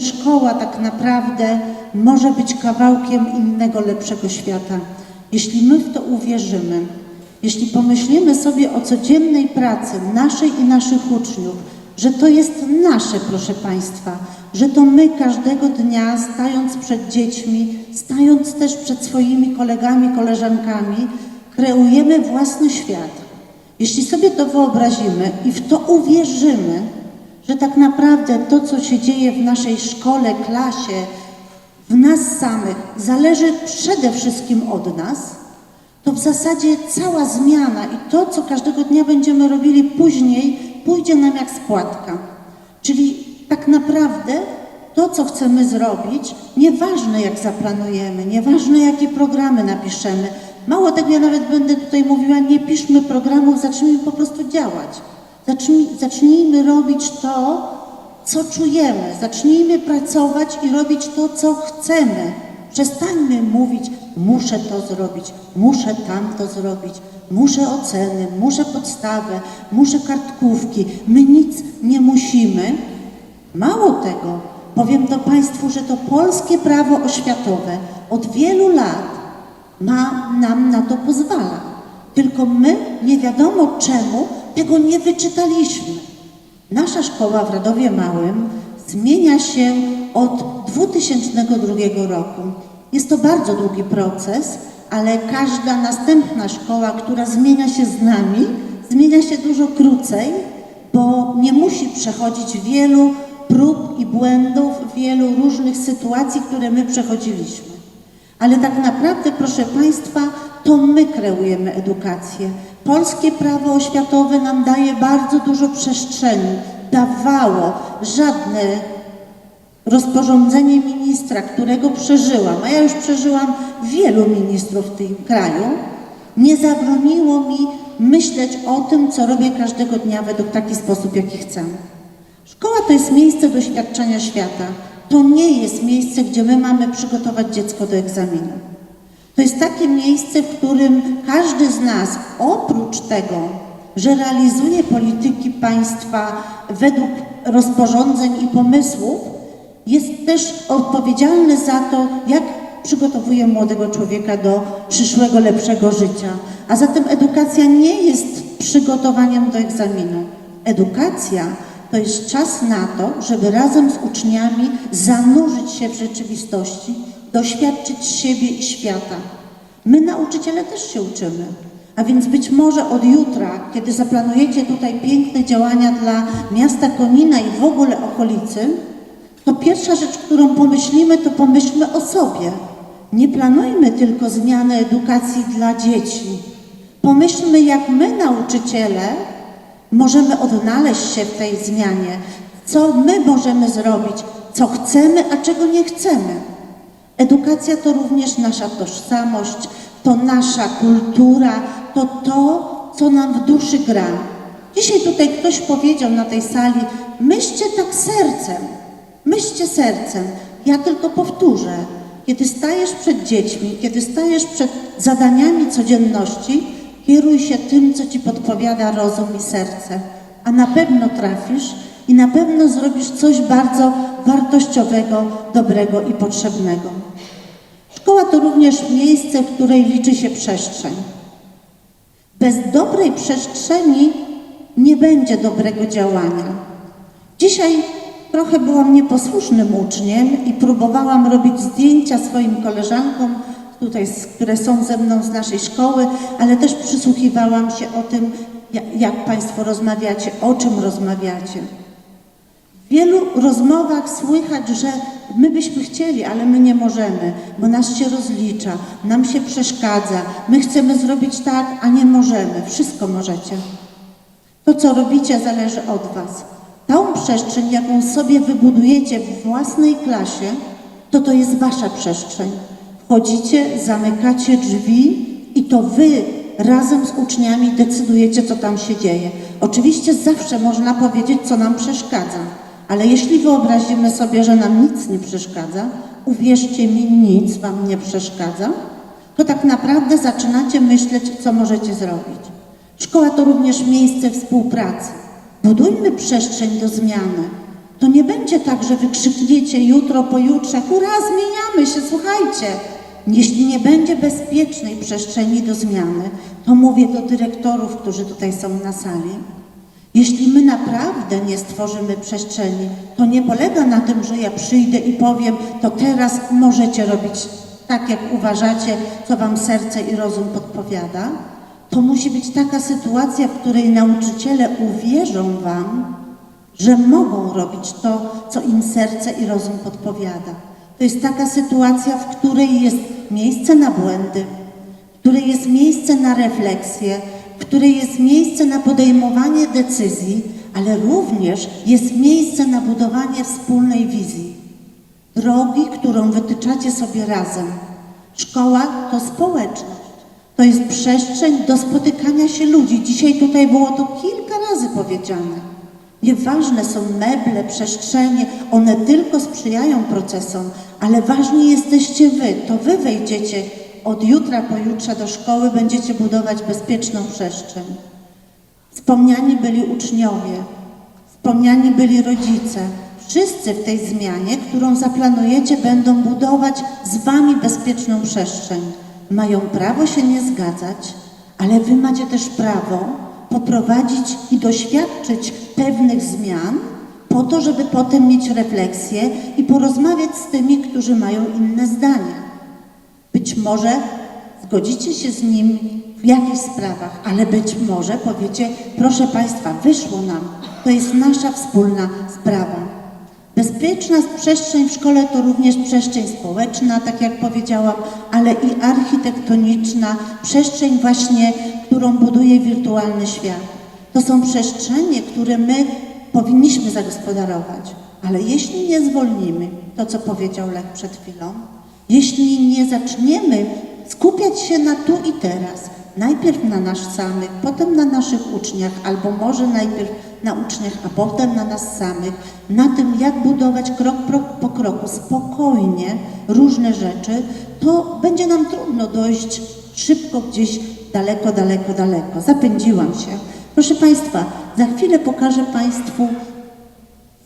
Szkoła tak naprawdę może być kawałkiem innego, lepszego świata. Jeśli my w to uwierzymy, jeśli pomyślimy sobie o codziennej pracy naszej i naszych uczniów, że to jest nasze, proszę Państwa, że to my każdego dnia, stając przed dziećmi, stając też przed swoimi kolegami, koleżankami, kreujemy własny świat. Jeśli sobie to wyobrazimy i w to uwierzymy, że tak naprawdę to, co się dzieje w naszej szkole, klasie, w nas samych, zależy przede wszystkim od nas, to w zasadzie cała zmiana i to, co każdego dnia będziemy robili później, pójdzie nam jak spłatka. Czyli tak naprawdę to, co chcemy zrobić, nieważne jak zaplanujemy, nieważne jakie programy napiszemy. Mało tego, ja nawet będę tutaj mówiła, nie piszmy programów, zacznijmy po prostu działać. Zacznij, zacznijmy robić to, co czujemy. Zacznijmy pracować i robić to, co chcemy. Przestańmy mówić, muszę to zrobić, muszę tamto zrobić, muszę oceny, muszę podstawę, muszę kartkówki. My nic nie musimy. Mało tego, powiem to Państwu, że to polskie prawo oświatowe od wielu lat ma nam na to pozwala. Tylko my nie wiadomo czemu tego nie wyczytaliśmy. Nasza szkoła w Radowie Małym zmienia się od 2002 roku. Jest to bardzo długi proces, ale każda następna szkoła, która zmienia się z nami, zmienia się dużo krócej, bo nie musi przechodzić wielu prób i błędów, wielu różnych sytuacji, które my przechodziliśmy. Ale tak naprawdę, proszę Państwa, to my kreujemy edukację. Polskie prawo oświatowe nam daje bardzo dużo przestrzeni. Dawało żadne rozporządzenie ministra, którego przeżyłam, a ja już przeżyłam wielu ministrów w tym kraju, nie zabroniło mi myśleć o tym, co robię każdego dnia według taki sposób, jaki chcę. Szkoła to jest miejsce doświadczenia świata. To nie jest miejsce, gdzie my mamy przygotować dziecko do egzaminu. To jest takie miejsce, w którym każdy z nas, oprócz tego, że realizuje polityki państwa według rozporządzeń i pomysłów, jest też odpowiedzialny za to, jak przygotowuje młodego człowieka do przyszłego, lepszego życia. A zatem edukacja nie jest przygotowaniem do egzaminu. Edukacja to jest czas na to, żeby razem z uczniami zanurzyć się w rzeczywistości, doświadczyć siebie i świata. My, nauczyciele, też się uczymy. A więc być może od jutra, kiedy zaplanujecie tutaj piękne działania dla miasta Konina i w ogóle okolicy, to pierwsza rzecz, którą pomyślimy, to pomyślmy o sobie. Nie planujmy tylko zmiany edukacji dla dzieci. Pomyślmy, jak my, nauczyciele, możemy odnaleźć się w tej zmianie, co my możemy zrobić, co chcemy, a czego nie chcemy. Edukacja to również nasza tożsamość, to nasza kultura, to to, co nam w duszy gra. Dzisiaj tutaj ktoś powiedział na tej sali, myślcie tak sercem, myślcie sercem. Ja tylko powtórzę, kiedy stajesz przed dziećmi, kiedy stajesz przed zadaniami codzienności, kieruj się tym, co ci podpowiada rozum i serce, a na pewno trafisz i na pewno zrobisz coś bardzo wartościowego, dobrego i potrzebnego. Szkoła to również miejsce, w której liczy się przestrzeń. Bez dobrej przestrzeni nie będzie dobrego działania. Dzisiaj trochę byłam nieposłusznym uczniem i próbowałam robić zdjęcia swoim koleżankom, tutaj, które są ze mną z naszej szkoły, ale też przysłuchiwałam się o tym, jak Państwo rozmawiacie, o czym rozmawiacie. W wielu rozmowach słychać, że my byśmy chcieli, ale my nie możemy, bo nas się rozlicza, nam się przeszkadza, my chcemy zrobić tak, a nie możemy. Wszystko możecie. To, co robicie, zależy od Was. Tą przestrzeń, jaką sobie wybudujecie w własnej klasie, to to jest Wasza przestrzeń. Wchodzicie, zamykacie drzwi i to Wy razem z uczniami decydujecie, co tam się dzieje. Oczywiście zawsze można powiedzieć, co nam przeszkadza, ale jeśli wyobrazimy sobie, że nam nic nie przeszkadza, uwierzcie mi, nic Wam nie przeszkadza, to tak naprawdę zaczynacie myśleć, co możecie zrobić. Szkoła to również miejsce współpracy. Budujmy przestrzeń do zmiany. To nie będzie tak, że wykrzykniecie jutro, pojutrze, hurra, zmieniamy się, słuchajcie. Jeśli nie będzie bezpiecznej przestrzeni do zmiany, to mówię do dyrektorów, którzy tutaj są na sali, jeśli my naprawdę nie stworzymy przestrzeni, to nie polega na tym, że ja przyjdę i powiem, to teraz możecie robić tak, jak uważacie, co wam serce i rozum podpowiada. To musi być taka sytuacja, w której nauczyciele uwierzą wam, że mogą robić to, co im serce i rozum podpowiada. To jest taka sytuacja, w której jest miejsce na błędy, w której jest miejsce na refleksję, w której jest miejsce na podejmowanie decyzji, ale również jest miejsce na budowanie wspólnej wizji. Drogi, którą wytyczacie sobie razem. Szkoła to społeczność. To jest przestrzeń do spotykania się ludzi. Dzisiaj tutaj było to kilka razy powiedziane. Nieważne są meble, przestrzenie, one tylko sprzyjają procesom, ale ważni jesteście wy. To wy wejdziecie od jutra, pojutrze do szkoły, będziecie budować bezpieczną przestrzeń. Wspomniani byli uczniowie, wspomniani byli rodzice. Wszyscy w tej zmianie, którą zaplanujecie, będą budować z wami bezpieczną przestrzeń. Mają prawo się nie zgadzać, ale wy macie też prawo poprowadzić i doświadczyć pewnych zmian po to, żeby potem mieć refleksję i porozmawiać z tymi, którzy mają inne zdania. Być może zgodzicie się z nim w jakichś sprawach, ale być może powiecie, proszę Państwa, wyszło nam, to jest nasza wspólna sprawa. Bezpieczna przestrzeń w szkole to również przestrzeń społeczna, tak jak powiedziałam, ale i architektoniczna, przestrzeń właśnie, którą buduje wirtualny świat. To są przestrzenie, które my powinniśmy zagospodarować, ale jeśli nie zwolnimy, to co powiedział Lech przed chwilą, jeśli nie zaczniemy skupiać się na tu i teraz, najpierw na nas samych, potem na naszych uczniach, albo może najpierw na uczniach, a potem na nas samych, na tym, jak budować krok po kroku, spokojnie różne rzeczy, to będzie nam trudno dojść szybko gdzieś daleko, daleko, daleko. Zapędziłam się. Proszę Państwa, za chwilę pokażę Państwu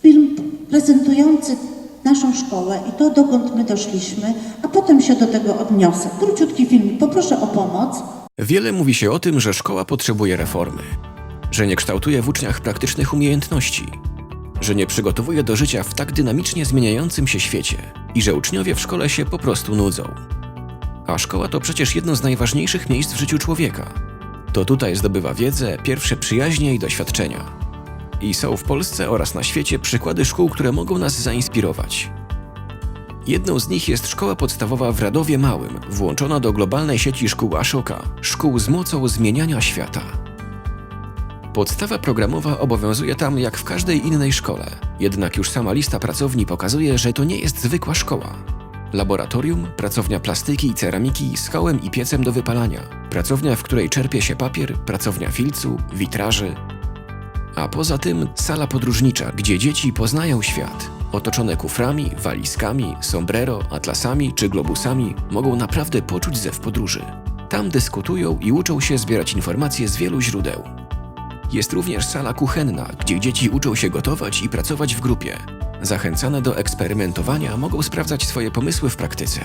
film prezentujący naszą szkołę i to, dokąd my doszliśmy, a potem się do tego odniosę. Króciutki film, poproszę o pomoc. Wiele mówi się o tym, że szkoła potrzebuje reformy, że nie kształtuje w uczniach praktycznych umiejętności, że nie przygotowuje do życia w tak dynamicznie zmieniającym się świecie i że uczniowie w szkole się po prostu nudzą. A szkoła to przecież jedno z najważniejszych miejsc w życiu człowieka. To tutaj zdobywa wiedzę, pierwsze przyjaźnie i doświadczenia. I są w Polsce oraz na świecie przykłady szkół, które mogą nas zainspirować. Jedną z nich jest szkoła podstawowa w Radowie Małym, włączona do globalnej sieci szkół Ashoka, szkół z mocą zmieniania świata. Podstawa programowa obowiązuje tam jak w każdej innej szkole, jednak już sama lista pracowni pokazuje, że to nie jest zwykła szkoła. Laboratorium, pracownia plastyki i ceramiki z kołem i piecem do wypalania, pracownia, w której czerpie się papier, pracownia filcu, witraży, a poza tym sala podróżnicza, gdzie dzieci poznają świat. Otoczone kuframi, walizkami, sombrero, atlasami czy globusami mogą naprawdę poczuć zew podróży. Tam dyskutują i uczą się zbierać informacje z wielu źródeł. Jest również sala kuchenna, gdzie dzieci uczą się gotować i pracować w grupie. Zachęcane do eksperymentowania mogą sprawdzać swoje pomysły w praktyce.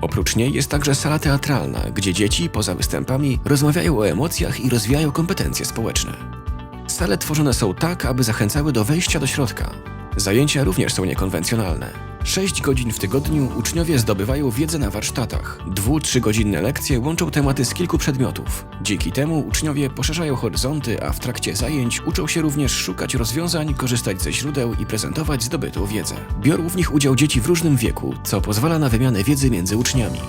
Oprócz niej jest także sala teatralna, gdzie dzieci poza występami rozmawiają o emocjach i rozwijają kompetencje społeczne. Sale tworzone są tak, aby zachęcały do wejścia do środka. Zajęcia również są niekonwencjonalne. 6 godzin w tygodniu uczniowie zdobywają wiedzę na warsztatach. Dwu-, godzinne lekcje łączą tematy z kilku przedmiotów. Dzięki temu uczniowie poszerzają horyzonty, a w trakcie zajęć uczą się również szukać rozwiązań, korzystać ze źródeł i prezentować zdobytą wiedzę. Biorą w nich udział dzieci w różnym wieku, co pozwala na wymianę wiedzy między uczniami.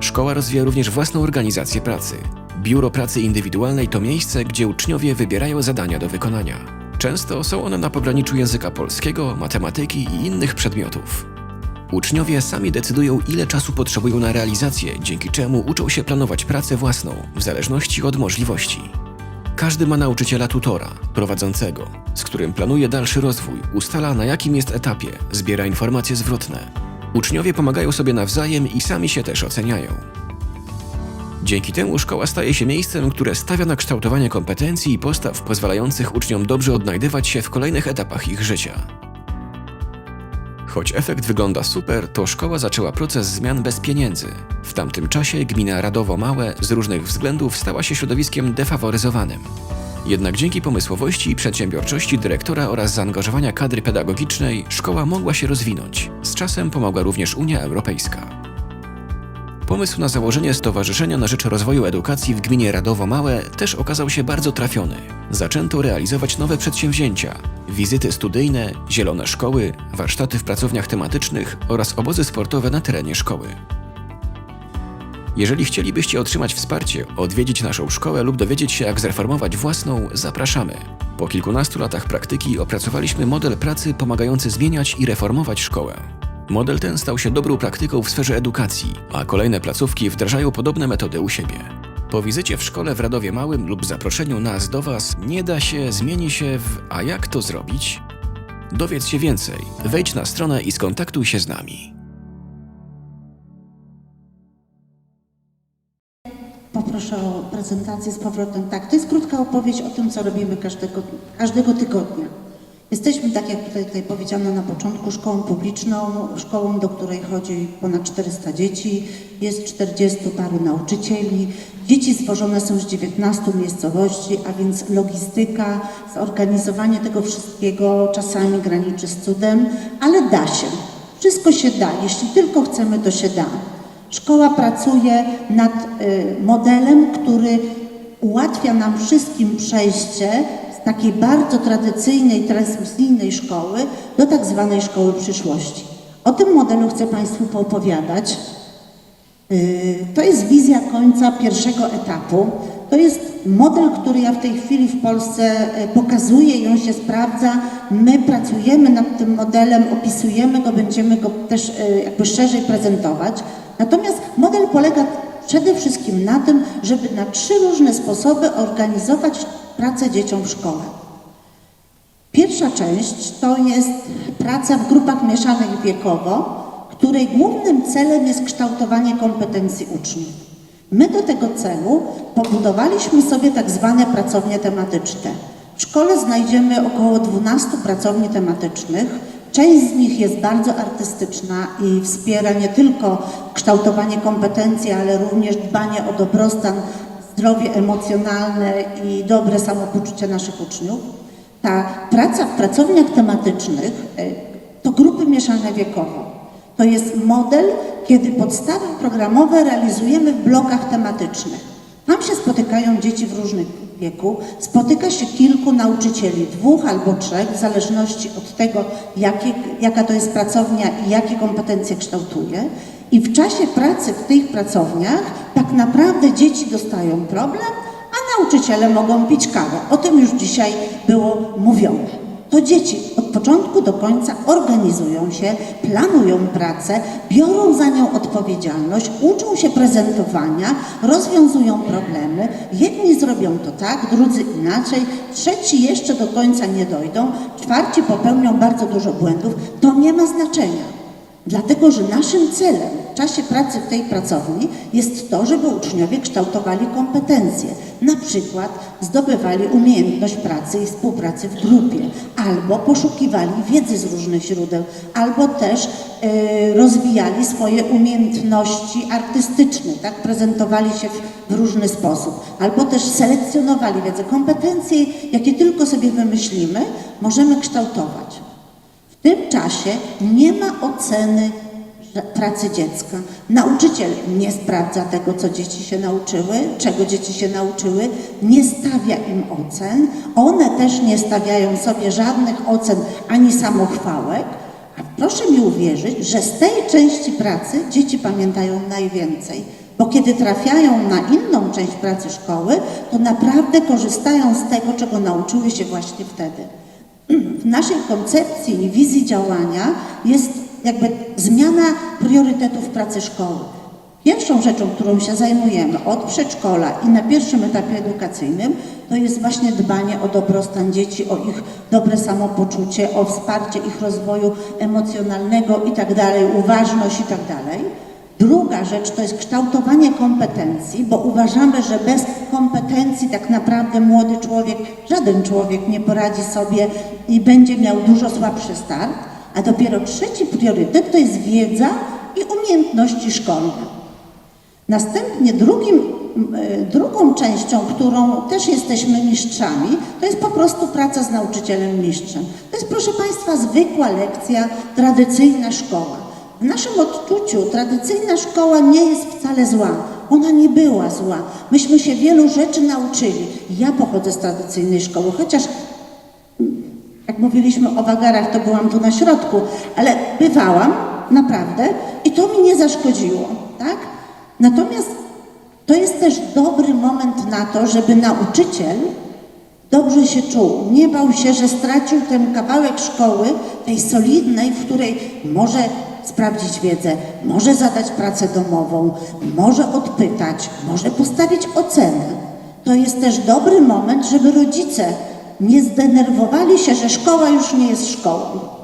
Szkoła rozwija również własną organizację pracy. Biuro Pracy Indywidualnej to miejsce, gdzie uczniowie wybierają zadania do wykonania. Często są one na pograniczu języka polskiego, matematyki i innych przedmiotów. Uczniowie sami decydują, ile czasu potrzebują na realizację, dzięki czemu uczą się planować pracę własną, w zależności od możliwości. Każdy ma nauczyciela tutora, prowadzącego, z którym planuje dalszy rozwój, ustala na jakim jest etapie, zbiera informacje zwrotne. Uczniowie pomagają sobie nawzajem i sami się też oceniają. Dzięki temu szkoła staje się miejscem, które stawia na kształtowanie kompetencji i postaw pozwalających uczniom dobrze odnajdywać się w kolejnych etapach ich życia. Choć efekt wygląda super, to szkoła zaczęła proces zmian bez pieniędzy. W tamtym czasie gmina Radowo Małe z różnych względów stała się środowiskiem defaworyzowanym. Jednak dzięki pomysłowości i przedsiębiorczości dyrektora oraz zaangażowania kadry pedagogicznej szkoła mogła się rozwinąć. Z czasem pomogła również Unia Europejska. Pomysł na założenie Stowarzyszenia na Rzecz Rozwoju Edukacji w gminie Radowo Małe też okazał się bardzo trafiony. Zaczęto realizować nowe przedsięwzięcia, wizyty studyjne, zielone szkoły, warsztaty w pracowniach tematycznych oraz obozy sportowe na terenie szkoły. Jeżeli chcielibyście otrzymać wsparcie, odwiedzić naszą szkołę lub dowiedzieć się, jak zreformować własną, zapraszamy. Po kilkunastu latach praktyki opracowaliśmy model pracy pomagający zmieniać i reformować szkołę. Model ten stał się dobrą praktyką w sferze edukacji, a kolejne placówki wdrażają podobne metody u siebie. Po wizycie w szkole w Radowie Małym lub zaproszeniu nas do Was nie da się, zmieni się w a jak to zrobić? Dowiedz się więcej, wejdź na stronę i skontaktuj się z nami. Poproszę o prezentację z powrotem. Tak, to jest krótka opowieść o tym, co robimy każdego, każdego tygodnia. Jesteśmy, tak jak tutaj, tutaj powiedziano na początku, szkołą publiczną, szkołą, do której chodzi ponad 400 dzieci, jest 40 paru nauczycieli. Dzieci stworzone są z 19 miejscowości, a więc logistyka, zorganizowanie tego wszystkiego czasami graniczy z cudem, ale da się. Wszystko się da. Jeśli tylko chcemy, to się da. Szkoła pracuje nad y, modelem, który ułatwia nam wszystkim przejście z takiej bardzo tradycyjnej, transmisyjnej szkoły do tak zwanej szkoły przyszłości. O tym modelu chcę Państwu poopowiadać. Y, To jest wizja końca pierwszego etapu. To jest model, który ja w tej chwili w Polsce y, pokazuję i on się sprawdza. My pracujemy nad tym modelem, opisujemy go, będziemy go też y, jakby szerzej prezentować. Natomiast model polega przede wszystkim na tym, żeby na trzy różne sposoby organizować pracę dzieciom w szkole. Pierwsza część to jest praca w grupach mieszanych wiekowo, której głównym celem jest kształtowanie kompetencji uczniów. My do tego celu pobudowaliśmy sobie tak zwane pracownie tematyczne. W szkole znajdziemy około 12 pracowni tematycznych. Część z nich jest bardzo artystyczna i wspiera nie tylko kształtowanie kompetencji, ale również dbanie o dobrostan, zdrowie emocjonalne i dobre samopoczucie naszych uczniów. Ta praca w pracowniach tematycznych y, to grupy mieszane wiekowo. To jest model, kiedy podstawy programowe realizujemy w blokach tematycznych. Tam się spotykają dzieci w różnych wieku, spotyka się kilku nauczycieli, dwóch albo trzech, w zależności od tego, jakie, jaka to jest pracownia i jakie kompetencje kształtuje. I w czasie pracy w tych pracowniach tak naprawdę dzieci dostają problem, a nauczyciele mogą pić kawę. O tym już dzisiaj było mówione. To dzieci od początku do końca organizują się, planują pracę, biorą za nią odpowiedzialność, uczą się prezentowania, rozwiązują problemy. Jedni zrobią to tak, drudzy inaczej, trzeci jeszcze do końca nie dojdą, czwarci popełnią bardzo dużo błędów. To nie ma znaczenia. Dlatego, że naszym celem w czasie pracy w tej pracowni jest to, żeby uczniowie kształtowali kompetencje. Na przykład zdobywali umiejętność pracy i współpracy w grupie, albo poszukiwali wiedzy z różnych źródeł, albo też e, rozwijali swoje umiejętności artystyczne, tak? prezentowali się w, w różny sposób, albo też selekcjonowali wiedzę. Kompetencje, jakie tylko sobie wymyślimy, możemy kształtować. W tym czasie nie ma oceny pracy dziecka. Nauczyciel nie sprawdza tego, co dzieci się nauczyły, czego dzieci się nauczyły, nie stawia im ocen. One też nie stawiają sobie żadnych ocen ani samochwałek. A proszę mi uwierzyć, że z tej części pracy dzieci pamiętają najwięcej. Bo kiedy trafiają na inną część pracy szkoły, to naprawdę korzystają z tego, czego nauczyły się właśnie wtedy w naszej koncepcji i wizji działania jest jakby zmiana priorytetów pracy szkoły. Pierwszą rzeczą, którą się zajmujemy od przedszkola i na pierwszym etapie edukacyjnym, to jest właśnie dbanie o dobrostan dzieci, o ich dobre samopoczucie, o wsparcie ich rozwoju emocjonalnego i tak dalej, uważność i tak dalej. Druga rzecz to jest kształtowanie kompetencji, bo uważamy, że bez kompetencji tak naprawdę młody człowiek, żaden człowiek nie poradzi sobie i będzie miał dużo słabszy start. A dopiero trzeci priorytet to jest wiedza i umiejętności szkolne. Następnie drugim, e, drugą częścią, którą też jesteśmy mistrzami, to jest po prostu praca z nauczycielem mistrzem. To jest, proszę Państwa, zwykła lekcja, tradycyjna szkoła. W naszym odczuciu tradycyjna szkoła nie jest wcale zła. Ona nie była zła. Myśmy się wielu rzeczy nauczyli. Ja pochodzę z tradycyjnej szkoły, chociaż jak mówiliśmy o wagarach, to byłam tu na środku, ale bywałam naprawdę i to mi nie zaszkodziło, tak? Natomiast to jest też dobry moment na to, żeby nauczyciel dobrze się czuł. Nie bał się, że stracił ten kawałek szkoły, tej solidnej, w której może sprawdzić wiedzę, może zadać pracę domową, może odpytać, może postawić ocenę. To jest też dobry moment, żeby rodzice nie zdenerwowali się, że szkoła już nie jest szkołą.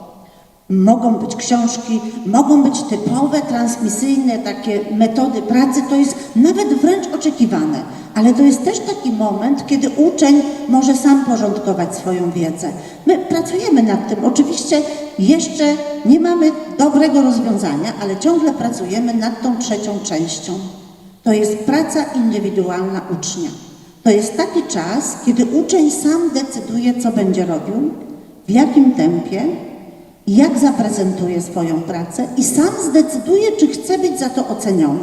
Mogą być książki, mogą być typowe, transmisyjne takie metody pracy, to jest nawet wręcz oczekiwane. Ale to jest też taki moment, kiedy uczeń może sam porządkować swoją wiedzę. My pracujemy nad tym. Oczywiście jeszcze nie mamy dobrego rozwiązania, ale ciągle pracujemy nad tą trzecią częścią. To jest praca indywidualna ucznia. To jest taki czas, kiedy uczeń sam decyduje, co będzie robił, w jakim tempie, jak zaprezentuje swoją pracę i sam zdecyduje, czy chce być za to oceniony.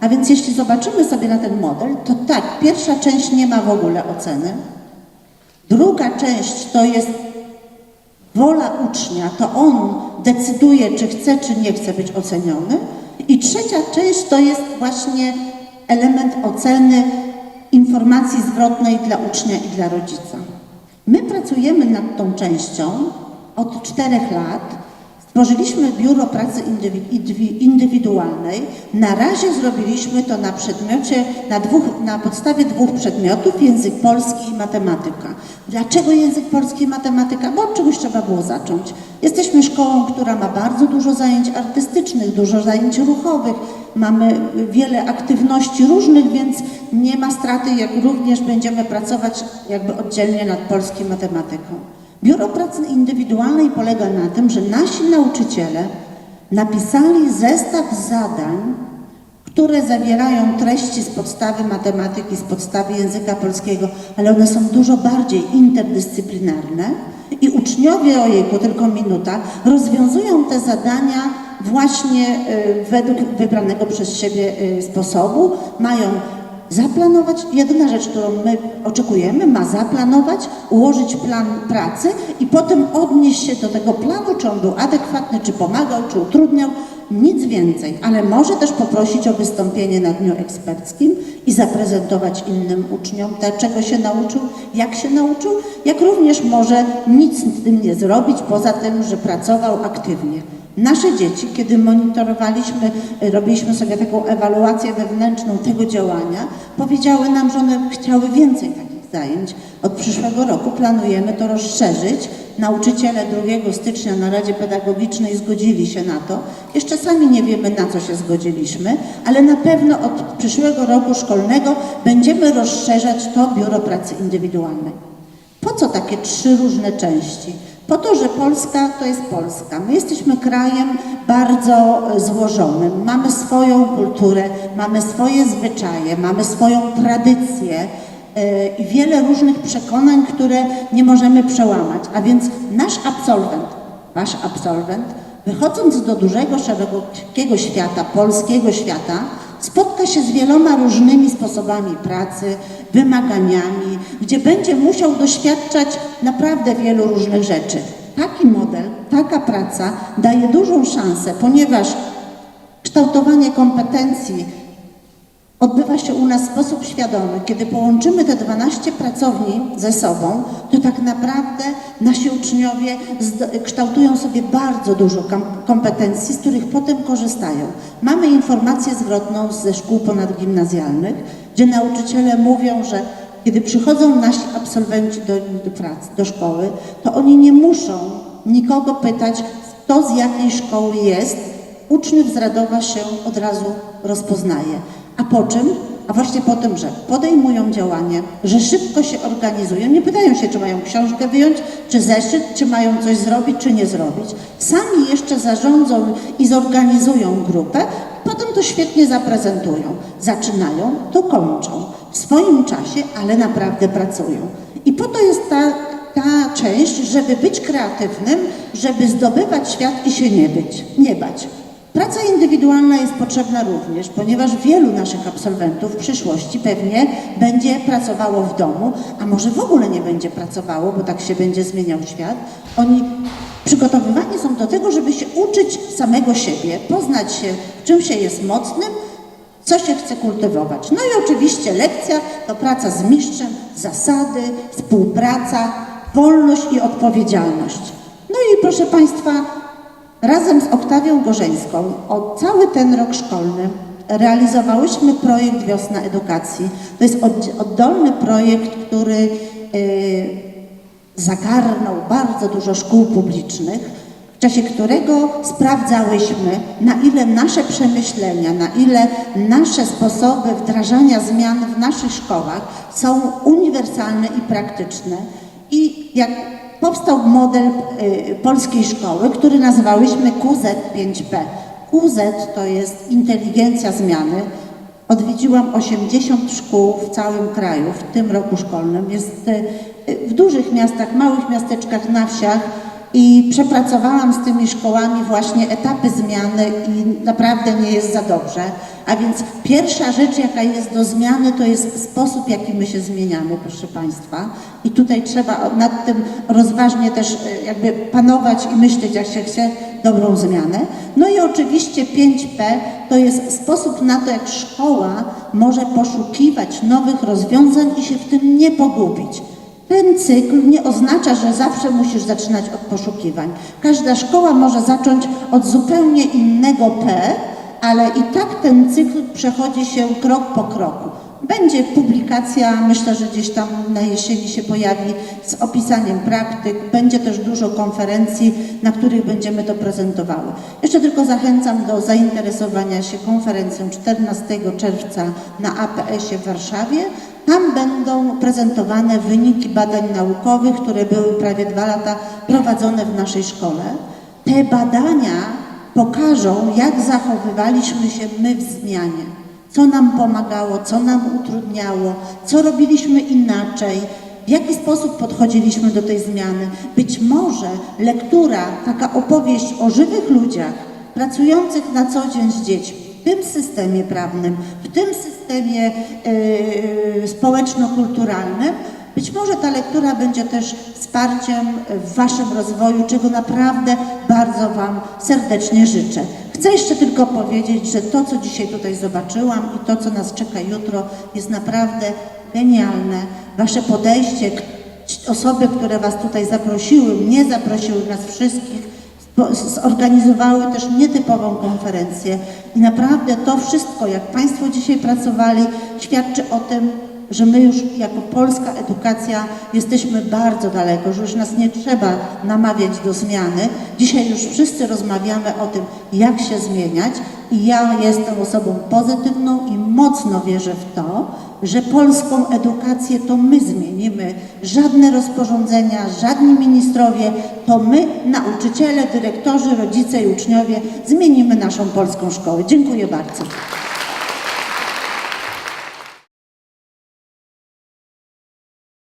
A więc jeśli zobaczymy sobie na ten model, to tak, pierwsza część nie ma w ogóle oceny. Druga część to jest wola ucznia, to on decyduje, czy chce, czy nie chce być oceniony. I trzecia część to jest właśnie element oceny informacji zwrotnej dla ucznia i dla rodzica. My pracujemy nad tą częścią od czterech lat. Stworzyliśmy biuro pracy indywi- indywi- indywidualnej. Na razie zrobiliśmy to na przedmiocie, na, dwóch, na podstawie dwóch przedmiotów, język polski i matematyka. Dlaczego język polski i matematyka? Bo od czegoś trzeba było zacząć. Jesteśmy szkołą, która ma bardzo dużo zajęć artystycznych, dużo zajęć ruchowych, mamy wiele aktywności różnych, więc nie ma straty, jak również będziemy pracować jakby oddzielnie nad polskim matematyką. Biuro Pracy Indywidualnej polega na tym, że nasi nauczyciele napisali zestaw zadań, które zawierają treści z podstawy matematyki, z podstawy języka polskiego, ale one są dużo bardziej interdyscyplinarne i uczniowie, ojejku, tylko minuta, rozwiązują te zadania właśnie y, według wybranego przez siebie y, sposobu, mają Zaplanować, jedyna rzecz, którą my oczekujemy, ma zaplanować, ułożyć plan pracy i potem odnieść się do tego planu, czy on był adekwatny, czy pomagał, czy utrudniał, nic więcej, ale może też poprosić o wystąpienie na dniu eksperckim i zaprezentować innym uczniom te, czego się nauczył, jak się nauczył, jak również może nic z tym nie zrobić, poza tym, że pracował aktywnie. Nasze dzieci, kiedy monitorowaliśmy, y, robiliśmy sobie taką ewaluację wewnętrzną tego działania, powiedziały nam, że one chciały więcej takich zajęć. Od przyszłego roku planujemy to rozszerzyć. Nauczyciele 2 stycznia na Radzie Pedagogicznej zgodzili się na to. Jeszcze sami nie wiemy, na co się zgodziliśmy, ale na pewno od przyszłego roku szkolnego będziemy rozszerzać to Biuro Pracy Indywidualnej. Po co takie trzy różne części? Po to, że Polska to jest Polska. My jesteśmy krajem bardzo e, złożonym. Mamy swoją kulturę, mamy swoje zwyczaje, mamy swoją tradycję e, i wiele różnych przekonań, które nie możemy przełamać. A więc nasz absolwent, wasz absolwent, wychodząc do dużego, szerokiego świata, polskiego świata, spotka się z wieloma różnymi sposobami pracy, wymaganiami, gdzie będzie musiał doświadczać naprawdę wielu różnych rzeczy. Taki model, taka praca daje dużą szansę, ponieważ kształtowanie kompetencji odbywa się u nas w sposób świadomy. Kiedy połączymy te 12 pracowni ze sobą, to tak naprawdę nasi uczniowie kształtują sobie bardzo dużo kompetencji, z których potem korzystają. Mamy informację zwrotną ze szkół ponadgimnazjalnych, gdzie nauczyciele mówią, że kiedy przychodzą nasi absolwenci do, do pracy, do szkoły, to oni nie muszą nikogo pytać, kto z jakiej szkoły jest, uczniów z Radowa się od razu rozpoznaje. A po czym? A właśnie po tym, że podejmują działanie, że szybko się organizują, nie pytają się, czy mają książkę wyjąć, czy zeszyt, czy mają coś zrobić, czy nie zrobić. Sami jeszcze zarządzą i zorganizują grupę, potem to świetnie zaprezentują. Zaczynają, to kończą. W swoim czasie, ale naprawdę pracują. I po to jest ta, ta część, żeby być kreatywnym, żeby zdobywać świat i się nie być, nie bać. Praca indywidualna jest potrzebna również, ponieważ wielu naszych absolwentów w przyszłości pewnie będzie pracowało w domu, a może w ogóle nie będzie pracowało, bo tak się będzie zmieniał świat. Oni przygotowywani są do tego, żeby się uczyć samego siebie, poznać się, w czym się jest mocnym, co się chce kultywować. No i oczywiście lekcja to praca z mistrzem, zasady, współpraca, wolność i odpowiedzialność. No i proszę Państwa, razem z Oktawią Gorzeńską o cały ten rok szkolny realizowałyśmy projekt Wiosna Edukacji. To jest od- oddolny projekt, który yy, zagarnął bardzo dużo szkół publicznych, w czasie którego sprawdzałyśmy, na ile nasze przemyślenia, na ile nasze sposoby wdrażania zmian w naszych szkołach są uniwersalne i praktyczne. I jak powstał model y, polskiej szkoły, który nazwałyśmy QZ5P. QZ to jest inteligencja zmiany, Odwiedziłam 80 szkół w całym kraju w tym roku szkolnym. Jest y, w dużych miastach, małych miasteczkach, na wsiach i przepracowałam z tymi szkołami właśnie etapy zmiany i naprawdę nie jest za dobrze. A więc pierwsza rzecz, jaka jest do zmiany, to jest sposób, jaki my się zmieniamy, proszę Państwa. I tutaj trzeba nad tym rozważnie też y, jakby panować i myśleć, jak się chce dobrą zmianę. No i oczywiście 5P to jest sposób na to, jak szkoła może poszukiwać nowych rozwiązań i się w tym nie pogubić. Ten cykl nie oznacza, że zawsze musisz zaczynać od poszukiwań. Każda szkoła może zacząć od zupełnie innego P, ale i tak ten cykl przechodzi się krok po kroku. Będzie publikacja, myślę, że gdzieś tam na jesieni się pojawi z opisaniem praktyk. Będzie też dużo konferencji, na których będziemy to prezentowały. Jeszcze tylko zachęcam do zainteresowania się konferencją 14 czerwca na APS-ie w Warszawie. Tam będą prezentowane wyniki badań naukowych, które były prawie dwa lata prowadzone w naszej szkole. Te badania pokażą, jak zachowywaliśmy się my w zmianie. Co nam pomagało, co nam utrudniało, co robiliśmy inaczej, w jaki sposób podchodziliśmy do tej zmiany. Być może lektura, taka opowieść o żywych ludziach pracujących na co dzień z dziećmi, w tym systemie prawnym, w tym systemie yy, społeczno-kulturalnym, być może ta lektura będzie też wsparciem w Waszym rozwoju, czego naprawdę bardzo Wam serdecznie życzę. Chcę jeszcze tylko powiedzieć, że to, co dzisiaj tutaj zobaczyłam i to, co nas czeka jutro, jest naprawdę genialne. Wasze podejście, osoby, które Was tutaj zaprosiły, mnie zaprosiły, nas wszystkich, zorganizowały też nietypową konferencję. I naprawdę to wszystko, jak Państwo dzisiaj pracowali, świadczy o tym, że my już jako polska edukacja jesteśmy bardzo daleko, że już nas nie trzeba namawiać do zmiany. Dzisiaj już wszyscy rozmawiamy o tym, jak się zmieniać i ja jestem osobą pozytywną i mocno wierzę w to, że polską edukację to my zmienimy. Żadne rozporządzenia, żadni ministrowie, to my, nauczyciele, dyrektorzy, rodzice i uczniowie zmienimy naszą polską szkołę. Dziękuję bardzo.